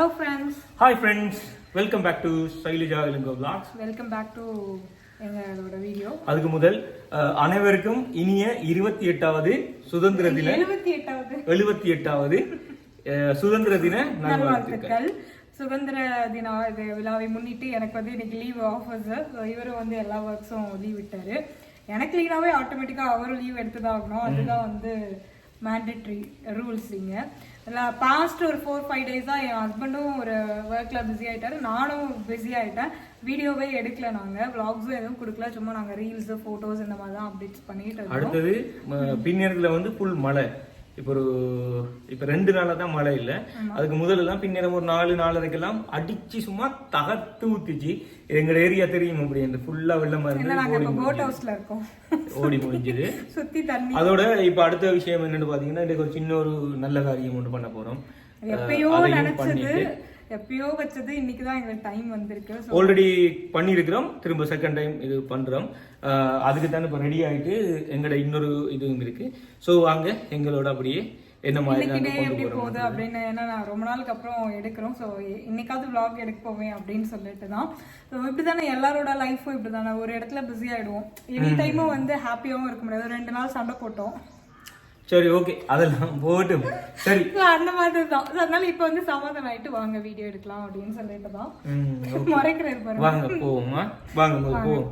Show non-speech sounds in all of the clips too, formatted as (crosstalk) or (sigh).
Hello friends hi friends welcome back to Sailaja Ilango blogs welcome back to எங்களோட video அதுக்கு முதல் அனைவருக்கும் இனிய இருபத்தி எட்டாவது சுதந்திர தின எழுபத்தி எட்டாவது. எழுபத்தி எட்டாவது சுதந்திர தின நல்வாழ்த்துக்கள். சுதந்திர தின இது விழாவை முன்னிட்டு எனக்கு வந்து இன்னைக்கு லீவ் ஆஃபர்ஸ் இவரும் வந்து எல்லா ஒர்க்ஸும் லீவ் விட்டாரு. எனக்கு லீனாவே ஆட்டோமேட்டிக்காக அவரும் லீவ் எடுத்து தான் ஆகணும் அதுதான் வந்து மேண்டட்ரி ரூல்ஸ் இங்கே. பாஸ்ட் ஒரு ஃபோர் ஃபைவ் டேஸாக என் ஹஸ்பண்டும் ஒரு ஒர்க்கில் பிஸி ஆயிட்டாரு. நானும் பிஸி ஆயிட்டேன். வீடியோவே எடுக்கல நாங்கள் வ்ளாக்ஸும் எதுவும் கொடுக்கல. சும்மா நாங்கள் ரீல்ஸு ஃபோட்டோஸ் இந்த மாதிரி தான் அப்டேட்ஸ் பண்ணிட்டு இருக்கோம் அடுத்தது ம- வந்து ஃபுல் மழை. இப்போ ஒரு இப்போ ரெண்டு நாளா தான் மழை இல்லை. அதுக்கு முதல்ல எல்லாம் பின்னேரம் ஒரு நாலு நாலரைக்கெல்லாம் அடிச்சு சும்மா தகர்த்து ஊத்திச்சு. எங்க ஏரியா தெரியும் அப்படி அந்த ஃபுல்லா வெள்ளமா இருந்து ஓடி முடிஞ்சுது. (laughs) சுற்றி தண்ணி. அதோட இப்ப அடுத்த விஷயம் என்னன்னு பாத்தீங்கன்னா இன்னைக்கு ஒரு சின்ன ஒரு நல்ல காரியம் ஒன்று பண்ண போறோம். எப்பயோ நினைச்சது. எப்பயோ வச்சது இன்னைக்கு தான் எங்களுக்கு டைம் வந்திருக்கு. ஆல்ரெடி பண்ணியிருக்கிறோம். திரும்ப செகண்ட் டைம் இது பண்றோம். அஹ் அதுக்கு தான் இப்போ ரெடி ஆயிட்டு எங்களோட இன்னொரு இதுவும் இருக்கு. ஸோ வாங்க எங்களோட அப்படியே என்ன மாதிரி எப்படி போகுது அப்படின்னு ஏன்னா நான் ரொம்ப நாளுக்கு அப்புறம் எடுக்கிறோம். ஸோ இன்னைக்காவது vlog எடுக்க போவேன் அப்படின்னு சொல்லிட்டு தான். ஸோ இப்படி தானே எல்லாரோட லைஃப்பும் இப்படி தானே ஒரு இடத்துல பிஸி ஆயிடுவோம். எனி டைமும் வந்து ஹாப்பியாகவும் இருக்க முடியாது. ரெண்டு நாள் சண்டை போட்டோம். சரி ஓகே அதெல்லாம் போட்டும் சரி. அந்த மாதிரி தான். அதனால இப்போ வந்து சமாதானம் ஆயிட்டு வாங்க வீடியோ எடுக்கலாம் அப்படின்னு சொல்லிட்டு தான். மறைக்கிறாரு பாருங்க. வாங்க போவோமா? வாங்க முதல்ல போவோம்.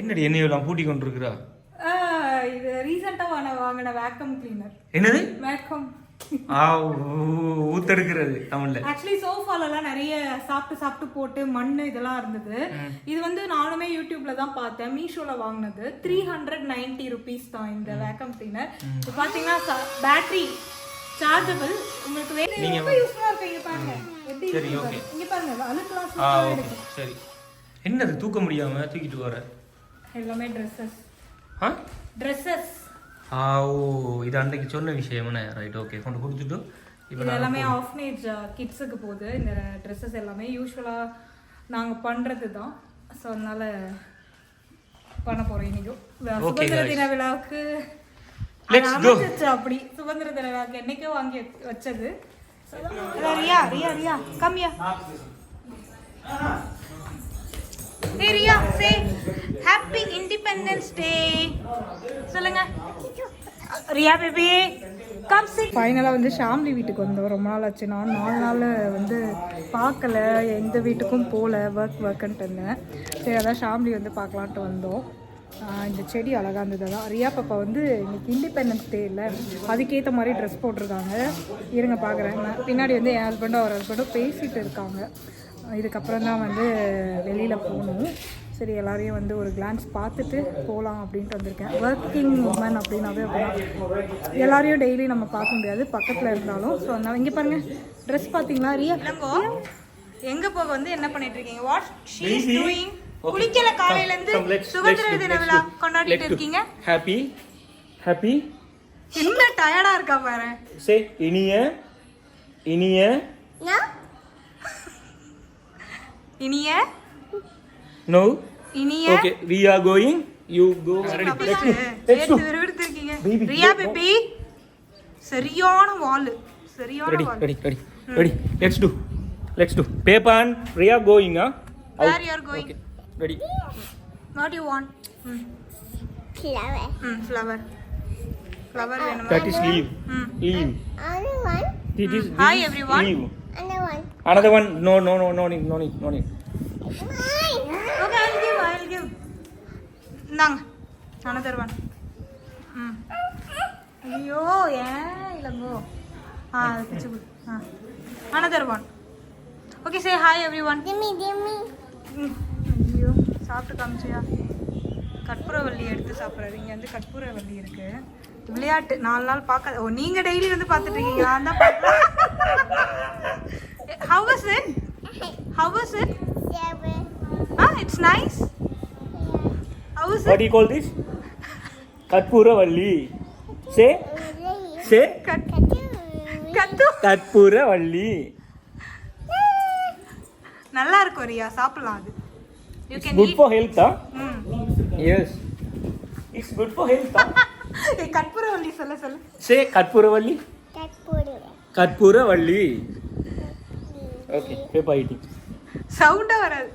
என்னடி என்னையெல்லாம் பூட்டி கொண்டிருக்கிறா? இது ரீசெண்டாக வாங்க வாங்கின வேக்கம் கிளீனர் என்னது? வேக்கம் ஊத்தெடுக்கிறது தமிழ்ல. ஆக்சுவலி சோஃபாலலாம் நிறைய சாப்பிட்டு சாப்பிட்டு போட்டு மண் இதெல்லாம் இருந்தது. இது வந்து நானுமே யூடியூப்ல தான் பார்த்தேன். மீஷோல வாங்கினது. த்ரீ ஹண்ட்ரட் நைன்டி ருபீஸ் தான் இந்த வேக்கம் கிளீனர் இப்போ பார்த்தீங்கன்னா பேட்டரி சார்ஜபிள் உங்களுக்கு வேணும் நீங்க ரொம்ப யூஸ்ஃபுல்லாக இருக்கு இங்க பாருங்க. எப்படி சரி ஓகே. இங்க பாருங்க. சூப்பராக ஓகே. இருக்கு. சரி. என்னது? தூக்க முடியாம தூக்கிட்டு வர. எல்லாமே ட்ரெஸ்ஸஸ் ஆ? ட்ரெஸ்ஸஸ் ஆ ஓ இது அன்றைக்கு சொன்ன விஷயம்னே ரைட் ஓகே கொண்டு கொடுத்துட்டு இப்போ எல்லாமே ஆஃப்னேஜ் கிட்ஸுக்கு போகுது. இந்த ட்ரெஸ்ஸஸ் எல்லாமே யூஸ்வலாக நாங்கள் பண்ணுறது தான் ஸோ அதனால பண்ண போகிறோம் இன்னைக்கும் சுதந்திர. தின விழாவுக்கு அப்படி. சுதந்திர தின விழாவுக்கு என்னைக்கோ வாங்கி வச்சது. ரியா ரியா ரியா. கம்மியா ஏய் Riya say happy independence day சொல்லுங்க. ரியா பேபி ஃபைனலாக வந்து ஃபேமிலி வீட்டுக்கு வந்தோம். ரொம்ப நாள் ஆச்சு. நான் நாலு நாள் வந்து பார்க்கல. எந்த வீட்டுக்கும் போகல ஒர்க் ஒர்க்குன்ட்டு இருந்தேன். சரி அதான் ஷாம்லி வந்து பார்க்கலான்ட்டு வந்தோம். இந்த செடி அழகாக இருந்தது. தான் ரியா பாப்பா வந்து இன்னைக்கு இண்டிபெண்டன்ஸ் டே இல்லை. அதுக்கேற்ற மாதிரி ட்ரெஸ் போட்டிருக்காங்க. இருங்க பார்க்குறேன் பின்னாடி வந்து என் ஹஸ்பண்டும் அவர் ஹஸ்பண்டும் பேசிகிட்டு இருக்காங்க. இதுக்கப்புறம் தான் வந்து வெளியில் போகணும். சரி எல்லாரையும் வந்து ஒரு கிளான்ஸ் பார்த்துட்டு போகலாம் அப்படின்ட்டு வந்திருக்கேன். ஒர்க்கிங் உமன் அப்படின்னாவே அப்படிதான். எல்லாரையும் டெய்லி நம்ம பார்க்க முடியாது பக்கத்தில் இருந்தாலும். ஸோ அதனால இங்கே பாருங்க ட்ரெஸ் பார்த்தீங்களா? ரியா எங்கே போக வந்து என்ன பண்ணிட்டு இருக்கீங்க? வாட் ஷீ இஸ் டூயிங் குளிக்கல காலையில இருந்து சுதந்திர தின விழா கொண்டாடிட்டு இருக்கீங்க. ஹாப்பி ஹாப்பி என்ன டயர்டா இருக்கா பாரு? சே இனிய? இனிய? இனிய? நோ இனிய? Okay we are going you go சேர்த்து விறுவிறுத்து இருக்கீங்க Baby, ரியா go. பேபி சரியான வால் சரியான ready wall ready ready ready let's to let's to பேபான் Riya going ah where you are going okay ready what you want Flower. Hmm flower flower வேணுமா? That is leave hmm leave Another one. This Another one. Another one. No, no, no, no need, no need, no need. Mine. Okay I give I give இந்தாங்க. Another one hmm. ஐயோ ஏன் இல்லங்கோ ஆ பிச்சு ஆ. Another one okay say hi everyone Gimme, gimme. ஐயோ சாப்பிட்டு காமிச்சியா? கற்பூரவள்ளி எடுத்து சாப்பிட்றாரு. இங்கே வந்து கற்பூரவள்ளி இருக்கு. விளையாட்டு. நாலு நாள் பார்க்க ஓ நீங்க டெய்லி வந்து பார்த்துட்டு இருக்கீங்க. நான் தான் how was it how was it Seven. Ah it's nice how was What do you call this? Katpuravalli. Say, say, கத்து Katpuravalli. நல்லா இருக்கும் ரியா சாப்பிடலாம் அது you It's can good for health, huh? ம் Yes. It's good for health, huh? ஏய், கற்பூரவள்ளி சொல்ல சொல்லு Say Katpuravalli. That's Katpuravalli. Okay paper ID சவுண்டா வராது.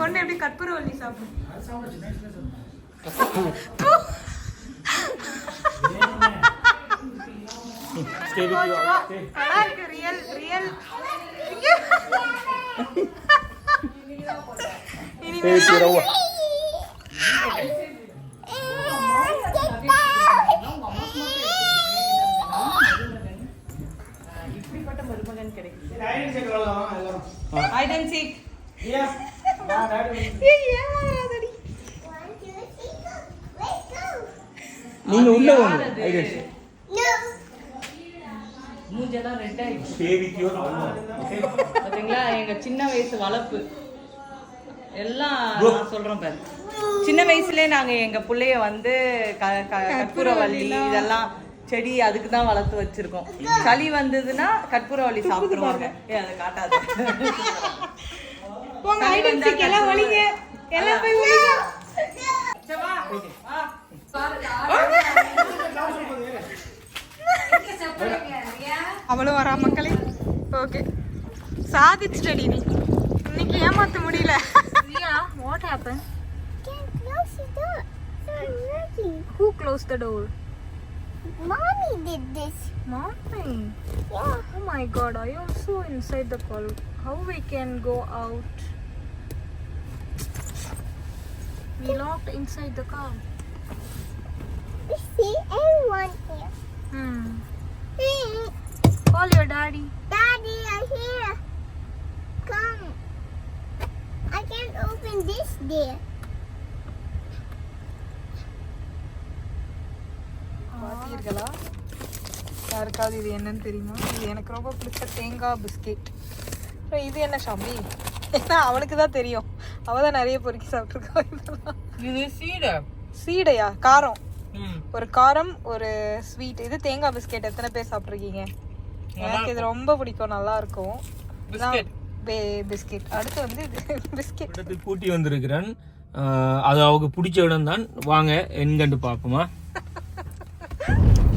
பொண்ணு எப்படி கற்பூரவள்ளி சாப்பிடும்? Real real Stay and seek ஏமாறாதடி நீங்க உள்ள வாங்க மூஞ்செல்லாம் ரெட் ஆயிடுச்சு. பாத்தீங்களா? எங்க சின்ன வயசு வளர்ப்பு. எல்லாம் நான் சொல்றேன் பாரு. சின்ன வயசுலயே நாங்க எங்க புள்ளைய வந்து க- க- கற்பூரவள்ளி இதெல்லாம் செடி அதுக்கு தான் வளர்த்து வச்சிருக்கோம். சளி வந்ததுன்னா கற்பூரவள்ளி சாப்பிடுவாங்க ஏ அதை காட்டாத. போங்க சீக் எல்லாம் ஒளிங்க எல்லாம் போய் ஒளிங்க அவளும் வரா மக்களே. ஓகே. சாதிச்சிட்டடி நீ. இன்னைக்கு ஏமாத்த முடியல. What happen Can't close the door. Mommy did this. Mommy. Yeah. Oh my god, I also inside the call? How we can go out? We locked inside the car. We see everyone here. Hmm. Hey, Call your daddy. Daddy, I'm here. Come. I can't open this door. யாருக்காவது இது என்னன்னு தெரியுமா? இது எனக்கு ரொம்ப பிடிச்ச தேங்காய் biscuit. அப்புறம் இது என்ன ஷாமி ஏன்னா அவனுக்கு தான் தெரியும். அவ தான் நிறைய பொறுக்கி சாப்பிட்ருக்கா இதெல்லாம் இது சீடை? சீடையா? காரம். ஒரு காரம் ஒரு ஸ்வீட் இது தேங்காய் பிஸ்கெட். எத்தனை பேர் சாப்பிட்ருக்கீங்க எனக்கு இது ரொம்ப பிடிக்கும். நல்லா இருக்கும். பிஸ்கெட். அடுத்து வந்து இது (laughs) பிஸ்கெட். கூட்டி வந்திருக்கிறேன். அது அவங்க பிடிச்ச இடம் தான். வாங்க என்கண்டு பார்ப்போமா? (laughs)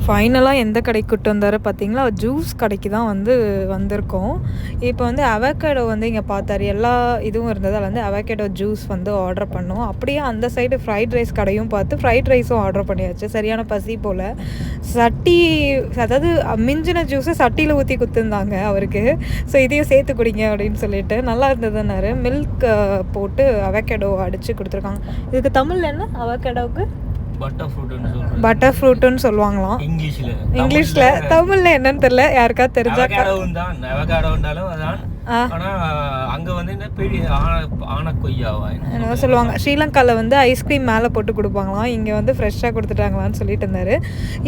ஃபைனலாக எந்த கடைக்கு கூட்டு வந்தார் பார்த்தீங்களா ஜூஸ் கடைக்கு தான் வந்து வந்திருக்கோம். இப்போ வந்து அவகேடோ வந்து இங்கே பார்த்தாரு. எல்லா இதுவும் இருந்ததால் வந்து அவகேடோ ஜூஸ் வந்து ஆர்டர் பண்ணோம். அப்படியே அந்த சைடு ஃப்ரைட் ரைஸ் கடையும் பார்த்து ஃப்ரைட் ரைஸும் ஆர்டர் பண்ணியாச்சு. சரியான பசி போல். சட்டி அதாவது மிஞ்சின ஜூஸை சட்டியில் ஊற்றி குத்துருந்தாங்க அவருக்கு. ஸோ இதையும் சேர்த்து குடிங்க அப்படின்னு சொல்லிட்டு நல்லா இருந்ததுன்னாரு. மில்க் போட்டு அவகேடோ அடித்து கொடுத்துருக்காங்க. இதுக்கு தமிழ் என்ன? அவகேடோவுக்கு பட்டர் ஃப்ரூட்னு சொல்லுவாங்களாம். இங்கிலீஷ்ல. இங்கிலீஷ்ல தமிழ்ல. என்னன்னு தெரியல. யாருக்காவது தெரிஞ்சா ஆனா அங்க வந்து என்ன பெரிய ஆன கொய்யாவா சொல்லுவாங்க. ஸ்ரீலங்காவில் வந்து ஐஸ்கிரீம் மேலே போட்டு கொடுப்பாங்களாம். இங்கே வந்து ஃப்ரெஷ்ஷாக கொடுத்துட்டாங்களான்னு சொல்லிட்டு இருந்தாரு.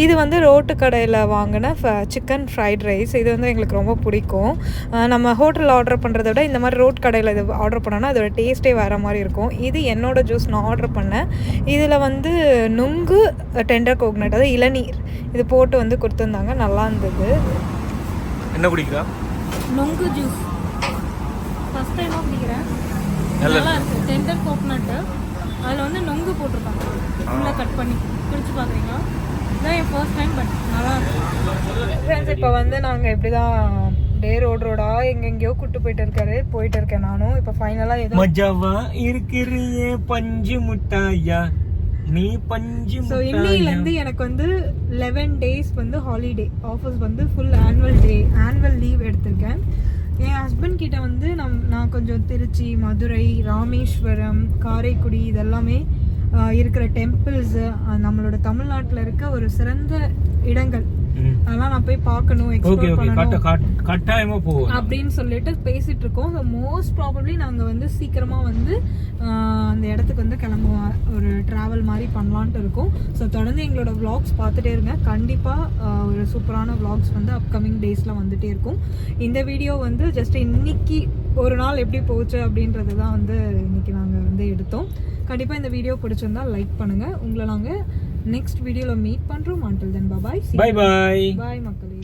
இது வந்து ரோட்டு கடையில் வாங்கின சிக்கன் ஃப்ரைட் ரைஸ் இது வந்து எங்களுக்கு ரொம்ப பிடிக்கும். நம்ம ஹோட்டலில் ஆர்டர் பண்ணுறத விட இந்த மாதிரி ரோட் கடையில் இது ஆர்டர் பண்ணோன்னா அதோட டேஸ்ட்டே வேறு மாதிரி இருக்கும். இது என்னோட ஜூஸ் நான் ஆர்டர் பண்ணேன். இதில் வந்து நுங்கு டெண்டர் கோகனட் அதாவது இளநீர். இது போட்டு வந்து கொடுத்துருந்தாங்க. நல்லா இருந்தது. என்ன குடிக்கிறா? நொங்கு ஜூஸ் ஃபஸ்ட் டைமாக குடிக்கிறேன் நல்ல இருக்கு டெண்டர் கோகனட்டு அதில் வந்து நொங்கு போட்டிருக்காங்க. உள்ள கட் பண்ணி குடிச்சு பார்க்குறீங்களா? இதான் என் ஃபர்ஸ்ட் டைம் பட் நல்லா இருக்கு ஃப்ரெண்ட்ஸ் இப்போ வந்து நாங்கள் இப்படி தான் டே ரோட் ரோடா எங்கெங்கேயோ கூட்டு போயிட்டு இருக்காரு. போயிட்டு இருக்கேன் நானும். இப்போ ஃபைனலாக ஏதோ மஜாவா இருக்கிறியே பஞ்சு முட்டாயா? நீ பஞ்சு ஸோ இன்னிலேருந்து எனக்கு வந்து லெவன் டேஸ் வந்து ஹாலிடே ஆஃபீஸ் வந்து full annual day annual leave எடுத்திருக்கேன். என் ஹஸ்பண்ட் கிட்ட வந்து நம் நான் கொஞ்சம் திருச்சி மதுரை ராமேஸ்வரம் காரைக்குடி இதெல்லாமே இருக்கிற டெம்பிள்ஸு நம்மளோட தமிழ்நாட்டில் இருக்க ஒரு சிறந்த இடங்கள். அதெல்லாம் நான் போய் பார்க்கணும் எக்ஸ்ப்ளோர் பண்ணணும். கட்- கட்டாயமா போவோம் அப்படின்னு சொல்லிட்டு பேசிட்டு இருக்கோம் ஸோ மோஸ்ட் ப்ராபப்ளி நாங்கள் வந்து சீக்கிரமாக வந்து அந்த இடத்துக்கு வந்து கிளம்புவோம். ஒரு ட்ராவல் மாதிரி பண்ணலான்ட்டு இருக்கோம். ஸோ தொடர்ந்து எங்களோட vlogs பார்த்துட்டே இருங்க. கண்டிப்பாக ஒரு சூப்பரான vlogs வந்து அப்கமிங் டேஸில் வந்துட்டே இருக்கும். இந்த வீடியோ வந்து ஜஸ்ட் இன்னைக்கு ஒரு நாள் எப்படி போச்சு அப்படின்றது தான் வந்து இன்னைக்கு நாங்கள் வந்து எடுத்தோம். கண்டிப்பாக இந்த வீடியோ பிடிச்சிருந்தா லைக் பண்ணுங்கள் உங்களை நாங்கள் நெக்ஸ்ட் வீடியோவில் மீட் பண்ணுறோம் until தென் பாய் பை பாய் பாய் மக்களே.